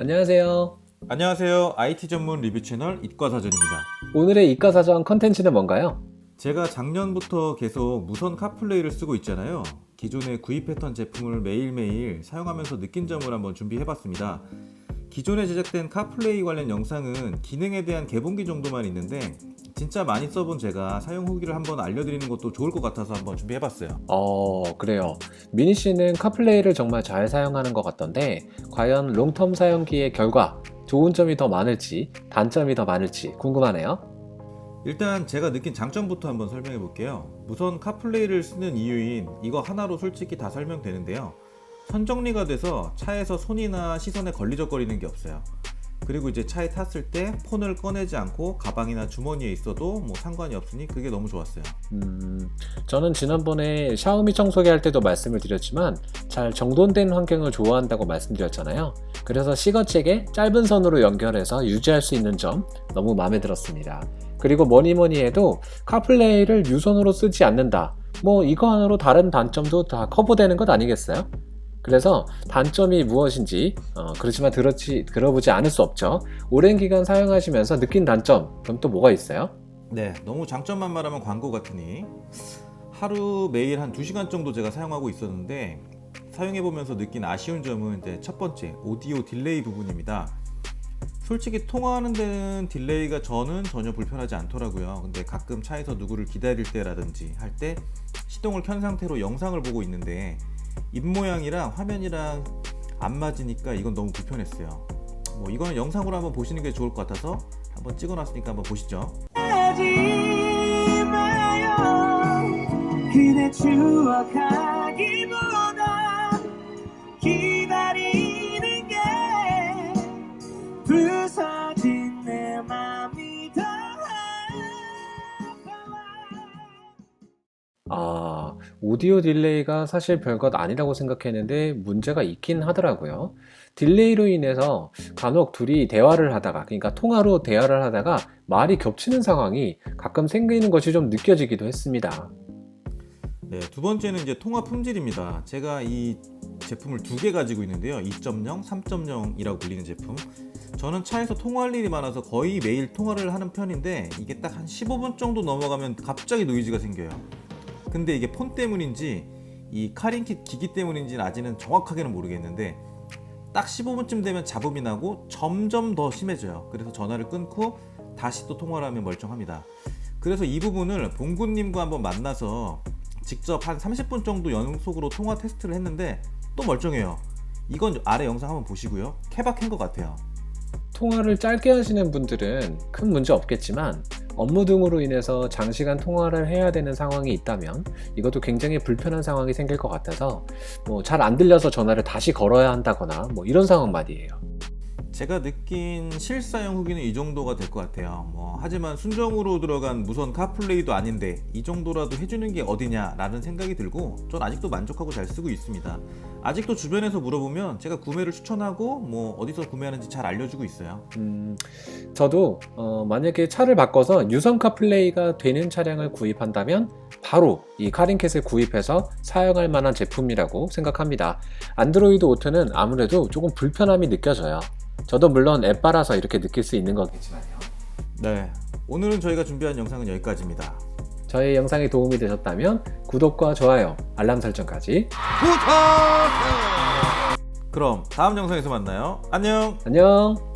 안녕하세요. 안녕하세요. IT 전문 리뷰 채널 이과사전입니다. 오늘의 이과사전 컨텐츠는 뭔가요? 제가 작년부터 계속 무선 카플레이를 쓰고 있잖아요. 기존에 구입했던 제품을 매일매일 사용하면서 느낀 점을 한번 준비해봤습니다. 기존에 제작된 카플레이 관련 영상은 기능에 대한 개봉기 정도만 있는데 진짜 많이 써본 제가 사용 후기를 한번 알려드리는 것도 좋을 것 같아서 한번 준비해봤어요. 어, 그래요. 미니 씨는 카플레이를 정말 잘 사용하는 것 같던데, 과연 롱텀 사용기의 결과, 좋은 점이 더 많을지, 단점이 더 많을지 궁금하네요. 일단 제가 느낀 장점부터 한번 설명해 볼게요. 무선 카플레이를 쓰는 이유인 이거 하나로 솔직히 다 설명되는데요. 선정리가 돼서 차에서 손이나 시선에 걸리적거리는 게 없어요. 그리고 이제 차에 탔을 때 폰을 꺼내지 않고 가방이나 주머니에 있어도 뭐 상관이 없으니 그게 너무 좋았어요. 음, 저는 지난번에 샤오미 청소기 할 때도 말씀을 드렸지만, 잘 정돈된 환경을 좋아한다고 말씀드렸잖아요. 그래서 시거잭에 짧은 선으로 연결해서 유지할 수 있는 점 너무 마음에 들었습니다. 그리고 뭐니 뭐니 해도 카플레이를 유선으로 쓰지 않는다. 뭐 이거 하나로 다른 단점도 다 커버되는 것 아니겠어요? 그래서 단점이 무엇인지 어, 그렇지만 들었지, 들어보지 않을 수 없죠. 오랜 기간 사용하시면서 느낀 단점 그럼 또 뭐가 있어요? 네, 너무 장점만 말하면 광고 같으니 하루 매일 한 2시간 정도 제가 사용하고 있었는데 사용해 보면서 느낀 아쉬운 점은 이제 첫 번째 오디오 딜레이 부분입니다. 솔직히 통화하는 데는 딜레이가 저는 전혀 불편하지 않더라고요. 근데 가끔 차에서 누구를 기다릴 때라든지 할 때 시동을 켠 상태로 영상을 보고 있는데 입 모양이랑 화면이랑 안 맞으니까 이건 너무 불편했어요. 뭐 이거는 영상으로 한번 보시는 게 좋을 것 같아서 한번 찍어놨으니까 한번 보시죠. 그대 추억하기보다 오디오 딜레이가 사실 별것 아니라고 생각했는데 문제가 있긴 하더라고요. 딜레이로 인해서 간혹 둘이 대화를 하다가, 그러니까 통화로 대화를 하다가 말이 겹치는 상황이 가끔 생기는 것이 좀 느껴지기도 했습니다. 네, 두 번째는 이제 통화 품질입니다. 제가 이 제품을 두 개 가지고 있는데요. 2.0, 3.0이라고 불리는 제품. 저는 차에서 통화할 일이 많아서 거의 매일 통화를 하는 편인데 이게 딱 한 15분 정도 넘어가면 갑자기 노이즈가 생겨요. 근데 이게 폰 때문인지 이 카링킷 기기 때문인지는 아직은 정확하게는 모르겠는데 딱 15분쯤 되면 잡음이 나고 점점 더 심해져요. 그래서 전화를 끊고 다시 또 통화를 하면 멀쩡합니다. 그래서 이 부분을 봉구님과 한번 만나서 직접 한 30분 정도 연속으로 통화 테스트를 했는데 또 멀쩡해요. 이건 아래 영상 한번 보시고요. 케바캔 것 같아요. 통화를 짧게 하시는 분들은 큰 문제 없겠지만 업무 등으로 인해서 장시간 통화를 해야 되는 상황이 있다면 이것도 굉장히 불편한 상황이 생길 것 같아서 뭐 잘 안 들려서 전화를 다시 걸어야 한다거나 뭐 이런 상황 말이에요. 제가 느낀 실사용 후기는 이 정도가 될 것 같아요. 뭐 하지만 순정으로 들어간 무선 카플레이도 아닌데 이 정도라도 해주는 게 어디냐라는 생각이 들고 전 아직도 만족하고 잘 쓰고 있습니다. 아직도 주변에서 물어보면 제가 구매를 추천하고 뭐 어디서 구매하는지 잘 알려주고 있어요. 음, 저도 어, 만약에 차를 바꿔서 유선 카플레이가 되는 차량을 구입한다면 바로 이 카링캣을 구입해서 사용할 만한 제품이라고 생각합니다. 안드로이드 오토는 아무래도 조금 불편함이 느껴져요. 저도 물론 앱 빨아서 이렇게 느낄 수 있는 거겠지만요. 네. 오늘은 저희가 준비한 영상은 여기까지입니다. 저의 영상이 도움이 되셨다면 구독과 좋아요, 알람 설정까지 그럼 다음 영상에서 만나요. 안녕! 안녕!